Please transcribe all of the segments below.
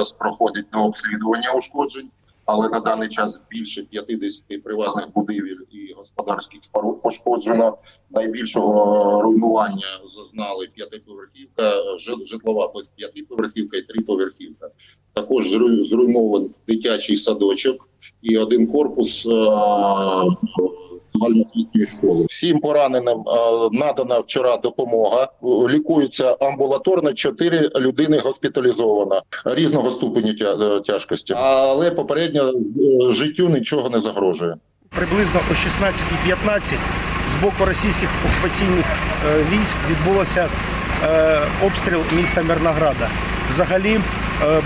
Зараз проходить до обслідування ушкоджень, але на даний час більше 50 приватних будівель і господарських споруд пошкоджено. Найбільшого руйнування зазнали п'ятиповерхівка, жи- житлова п'ятиповерхівка і триповерхівка. Також зру- зруйнований дитячий садочок і один корпус загальноосвітньої школи. Всім пораненим е, надана вчора допомога. Лікуються амбулаторно. Чотири людини госпіталізовано різного ступеню е, тяжкості, але попередньо е, життю нічого не загрожує. Приблизно о 16.15 з боку російських окупаційних е, військ відбулося е, обстріл міста Мирнограда. Взагалі е,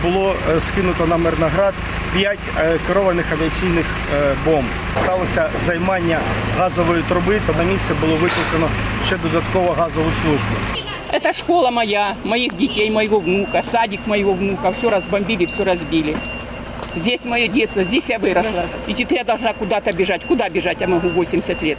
було е, скинуто на Мирноград 5 керованих авіаційних е, бомб. Сталося займання газової труби, то на місце було викликано ще додатково газову службу. Это школа моя, моих детей, моего внука, садик моего внука. Все разбомбили, все разбили. Здесь мое детство, здесь я выросла. И теперь я должна куда-то бежать. Куда бежать? Я могу 80 лет.